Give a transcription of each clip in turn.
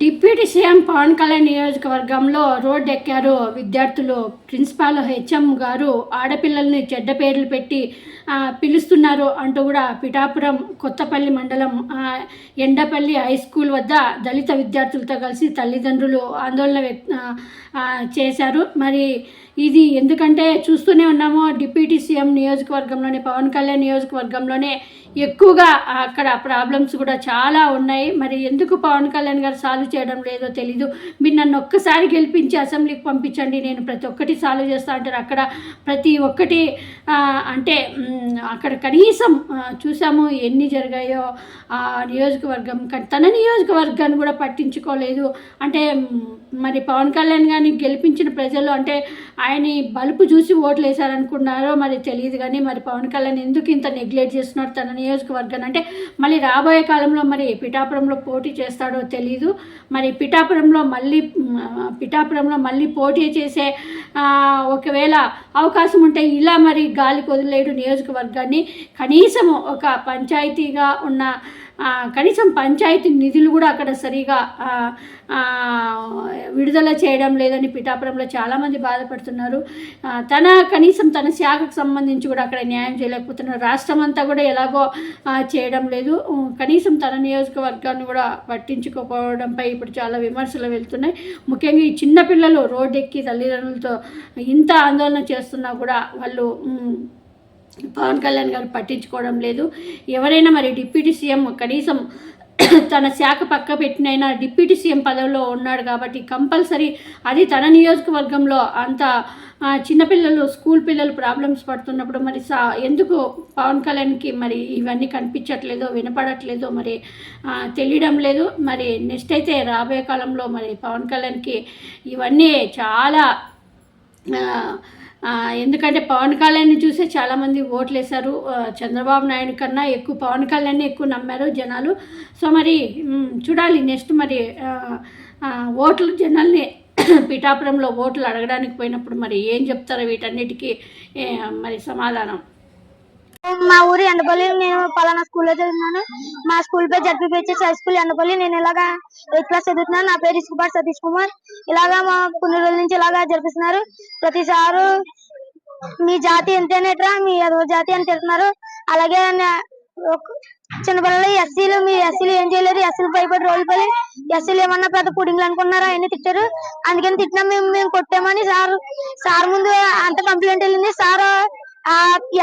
Deputy CM Pawan Kalyan నియోజకవర్గంలో road ఎక్కారు విద్యార్థులు. ప్రిన్సిపాల్ హెచ్ఎం గారు ఆడపిల్లల్ని చెడ్డ పేర్లు పెట్టి పిలుస్తున్నారు అంటూ కూడా పిఠాపురం కొత్తపల్లి మండలం ఎండపల్లి హై స్కూల్ వద్ద దళిత విద్యార్థులతో కలిసి తల్లిదండ్రులు ఆందోళన చేశారు. మరి ఇది ఎందుకంటే చూస్తూనే ఉన్నాము డిప్యూటీ సీఎం నియోజకవర్గంలోనే పవన్ కళ్యాణ్ నియోజకవర్గంలోనే ఎక్కువగా అక్కడ ప్రాబ్లమ్స్ కూడా చాలా ఉన్నాయి. మరి ఎందుకు పవన్ కళ్యాణ్ గారు సాల్వ్ చేయడం లేదో తెలీదు. మీరు నన్ను ఒక్కసారి గెలిపించి అసెంబ్లీకి పంపించండి. నేను ప్రతి ఒక్కటి సాల్వ్ చేస్తా అంటారు. అక్కడ ప్రతి ఒక్కటి అంటే అక్కడ కనీసం చూసాము ఎన్ని జరిగాయో ఆ నియోజకవర్గం కానీ తన నియోజకవర్గాన్ని కూడా పట్టించుకోలేదు. అంటే మరి పవన్ కళ్యాణ్ గారిని గెలిపించిన ప్రజలు అంటే ఆయన బలుపు చూసి ఓట్లు వేశారనుకున్నారో మరి తెలియదు కానీ మరి పవన్ కళ్యాణ్ ఎందుకు ఇంత నెగ్లెక్ట్ చేస్తున్నారు తన నియోజకవర్గాన్ని? అంటే మళ్ళీ రాబోయే కాలంలో మరి పిఠాపురంలో పోటీ చేస్తాడో తెలియదు మరి పిఠాపురంలో మళ్ళీ పిఠాపురంలో మళ్ళీ పోటీ చేసే ఒకవేళ అవకాశం ఉంటే ఇలా మరి గాలికి వదిలేడు నియోజకవర్గాన్ని. కనీసం ఒక పంచాయతీగా ఉన్న కనీసం పంచాయతీ నిధులు కూడా అక్కడ సరిగా విడుదల చేయడం లేదని పిఠాపురంలో చాలామంది బాధపడుతున్నారు. తన కనీసం తన శాఖకు సంబంధించి కూడా అక్కడ న్యాయం చేయలేకపోతున్నారు. రాష్ట్రం అంతా కూడా ఎలాగో చేయడం లేదు. కనీసం తన నియోజకవర్గాన్ని కూడా పట్టించుకోకపోవడంపై ఇప్పుడు చాలా విమర్శలు వెళ్తున్నాయి. ముఖ్యంగా ఈ చిన్నపిల్లలు రోడ్డెక్కి తల్లిదండ్రులతో ఇంత ఆందోళన చేస్తున్నా కూడా వాళ్ళు పవన్ కళ్యాణ్ గారు పట్టించుకోవడం లేదు. ఎవరైనా మరి డిప్యూటీ సీఎం కనీసం తన శాఖ పక్క పెట్టినైనా డిప్యూటీ సీఎం పదవిలో ఉన్నాడు కాబట్టి కంపల్సరీ అది తన నియోజకవర్గంలో అంత చిన్నపిల్లలు స్కూల్ పిల్లలు ప్రాబ్లమ్స్ పడుతున్నప్పుడు మరి సా ఎందుకు పవన్ కళ్యాణ్కి మరి ఇవన్నీ కనిపించట్లేదో వినపడట్లేదో మరి తెలియడం లేదు. మరి నెక్స్ట్ అయితే రాబోయే కాలంలో మరి పవన్ కళ్యాణ్కి ఇవన్నీ చాలా ఎందుకంటే పవన్ కళ్యాణ్ని చూసే చాలామంది ఓట్లు వేశారు. చంద్రబాబు నాయుడు కన్నా ఎక్కువ పవన్ కళ్యాణ్ని ఎక్కువ నమ్మారు జనాలు. సో మరి చూడాలి నెక్స్ట్ మరి ఓట్లు జనాల్ని పిఠాపురంలో ఓట్లు అడగడానికి పోయినప్పుడు మరి ఏం చెప్తారో వీటన్నిటికీ మరి సమాధానం. మా ఊరు ఎండపల్లి నేను పలానా స్కూల్లో చదువుతున్నాను మా స్కూల్ పేరు జడ్పీపీహెచ్ఎస్ హై స్కూల్ ఎండపల్లి నేను ఇలాగా ఎయిత్ క్లాస్ చదువుతున్నాను నా పేరు ఇసుకుపాటి సతీష్ కుమార్. ఇలాగా మా కొన్ని రోజుల నుంచి ఇలాగా జరిపిస్తున్నారు. ప్రతిసారు మీ జాతి ఎంతేనేట్రా? మీ అదవ జాతి అని తిడుతున్నారు. అలాగే చిన్నపిల్లలు ఎస్సీలు మీ ఎస్సీలు ఏం చేయలేరు. ఎస్సీలు భయపడి రోజులు పడి ఎస్సీలు ఏమన్నా పెద్ద పుడింగ్లు అనుకున్నారా? అవన్నీ తిట్టారు. అందుకని తిట్టినా మేము మేము కొట్టామని సార్ సార్ ముందు అంత కంప్లైంట్ వెళ్ళింది. సార్ ఆ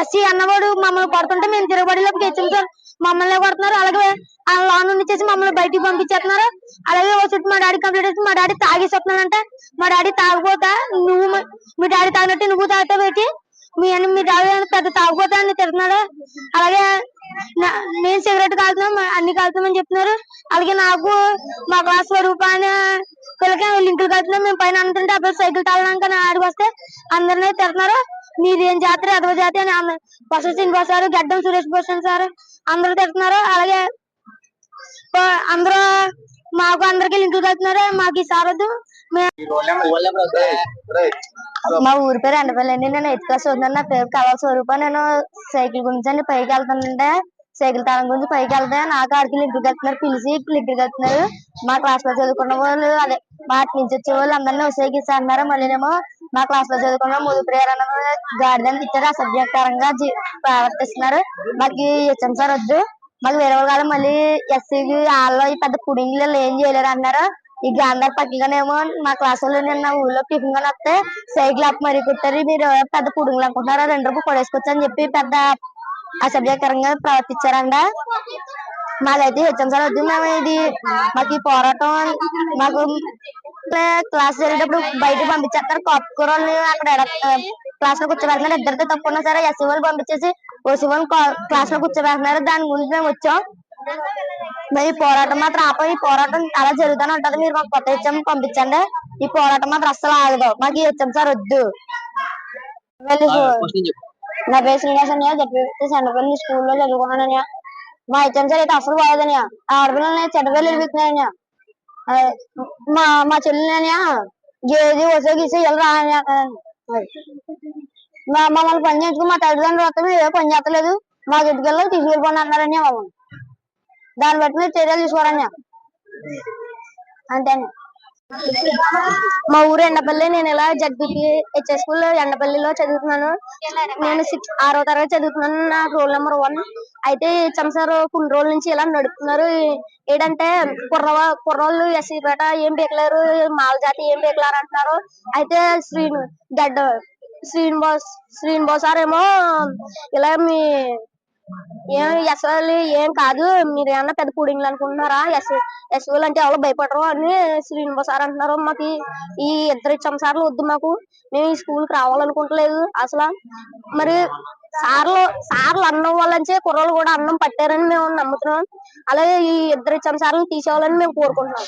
ఎస్సీ అన్నవాడు మమ్మల్ని కొడుతుంటే మేము తిరగబడిలోకి తెచ్చుకుంటాం మమ్మల్ని కొడుతున్నారు? అలాగే ఆ లోన్ నుండి చేసి మమ్మల్ని బయటికి పంపించేస్తున్నారు. అలాగే ఓ చుట్టూ మా డాడీ కంప్లీట్ చేసి మా డాడీ తాగేసేస్తున్నాడంటే. మా డాడీ తాగబోతా నువ్వు మీ డాడీ తాగినట్టు నువ్వు తాగుతా పెట్టి మీ అని మీ డాడీ పెద్ద తాగుబోతా అని తిడుతున్నాడు. అలాగే నేను సిగరెట్ కాలుతున్నాం అన్ని కాలుతామని చెప్తున్నారు. అలాగే నాకు మా క్లాస్ స్వరూపాన్ని పిల్లకి లింకులు కడుతున్నాం మేము పైన అంటుంటే అప్పుడు సైకిల్ తాగడానికి ఆడికి వస్తే అందరినీ తిడుతున్నారు. మీదేం జాతర? అదవ జాతి అని అందరు బసవ శ్రీనివాస్ సార్ గడ్డం సురేష్ భూషణ్ సార్ అందరూ తిడుతున్నారు. అలాగే అందరూ మాకు అందరికి లింకులు కడుతున్నారు మాకు ఈ సార్ వద్దు మా ఊరి పేరు ఎండపల్లి అండి. నేను ఎయిత్ క్లాస్ చదువుతున్నాను నా పేరు కళా స్వరూప. నేను సైకిల్ గురించి పైకి వెళ్తానంటే సైకిల్ తాళం గురించి పైకి వెళ్తే నాకు ఆడికి లింకులు కడుతున్నారు పిలిచి లింకులు కడుతున్నారు మా క్లాస్లో చదువుకున్న వాళ్ళు అదే మా అటు నుంచి వచ్చే వాళ్ళు అందరినీ ఉసేగిస్తా అన్నారు మళ్ళీనేమో మా క్లాస్లో చదువుకున్న ముందు ప్రేరణ గార్డెన్ గాడిదని ఇచ్చారు అసభ్యకరంగా ప్రవర్తిస్తున్నారు. మాకు హెచ్ఎం సార్ వద్దు. మాకు వేరే వాళ్ళు మళ్ళీ ఎస్సీకి వాళ్ళు పెద్ద పుడింగ్లు ఏం చేయలేరు అన్నారు. ఈ గాంధార్ పక్కగానేమో మా క్లాస్లో నిన్న ఊళ్ళో టిఫిన్ కానీ వస్తే సైకిల్ అప్ మరీ కుట్టారు. మీరు పెద్ద పుడుగులు అనుకుంటున్నారు? రెండు రూపాయలు కొడేసుకోవచ్చు అని చెప్పి పెద్ద అసభ్యకరంగా ప్రవర్తించారంట మాకైతే హెచ్ఎం సార్ వద్దు మేము ఇది మాకు ఈ పోరాటం మాకు క్లాస్ జరిగేటప్పుడు బయటకు పంపించేస్తారు కాపు కూరల్ని అక్కడ క్లాస్లో కూర్చోబెడుతున్నారు ఇద్దరితో తప్పున్నా సరే ఎస్సీ వాళ్ళు పంపించేసి ఓసీ వాళ్ళు క్లాస్లో కూర్చోబెడుతున్నారు దాని గురించి మేము వచ్చాం మరి ఈ పోరాటం మాత్రం ఆప ఈ పోరాటం అలా జరుగుతూనే ఉంటది మీరు మాకు కొత్త హెచ్ఎం పంపించండి ఈ పోరాటం మాత్రం అస్సలు ఆగదు మాకు ఈ హెచ్ఎం సార్ వద్దు నా పేరు శ్రీనివాసన్య జడ్పీ సెంటర్పల్లి స్కూల్లో చదువుకున్నానయ్య మా హెచ్ఎం సార్ అయితే అసలు బాగోదనయ్య ఆ ఆడపిల్లని చెడ్డపల్లి వెళ్ళిపోతున్నాయని మా మా చెల్లెలనయ్య గేది వసో గీసి వెళ్ళి రానయ్య మా మమ్మల్ని పని చేయించుకుని మా తల్లిదండ్రులు వస్తాము ఏ పని చేస్తలేదు మా ఇంటికెళ్ళి తీసుకెళ్ళిపోండి అన్నారని మమ్మల్ని దాన్ని బట్టి మీరు చర్యలు తీసుకోరని అంతే మా ఊరు ఎండపల్లి నేను ఇలా జడ్బిపి హెచ్ఎస్ స్కూల్ ఎండపల్లిలో చదువుతున్నాను. నేను సిక్స్ ఆరో తరగతి చదువుతున్నాను. నా రోల్ నెంబర్ వన్ అయితే చంసారు కొన్ని రోజుల నుంచి ఇలా నడుపుతున్నారు. ఏంటంటే కుర్ర కుర్రోళ్ళు ఎస్సీ పేట ఏం పీకలేరు మాల జాతి ఏం పీకలేరు అంటున్నారు. అయితే శ్రీను గడ్డ శ్రీనివాస్ శ్రీనివాస్ సార్ ఏమో ఇలా మీ ఏం ఎస్ఓలు ఏం కాదు మీరు ఏమన్నా పెద్ద పుడింగ్లు అనుకుంటున్నారా? ఎస్ ఎస్ఓలు అంటే ఎవరు భయపడరు అని శ్రీనివాస్ సార్ అంటున్నారు మాకు. ఈ- ఇద్దరు ఇచ్చాం సార్లు వద్దు మాకు. మేము ఈ స్కూల్కి రావాలనుకుంటలేదు అసలు. మరి సార్లు సార్లు అన్నం వల్లంచే కుర్రలు కూడా అన్నం పట్టారని మేము నమ్ముతున్నాం. అలాగే ఈ ఇద్దరు చంసార్లు తీసేవాలని మేము కోరుకుంటున్నాం.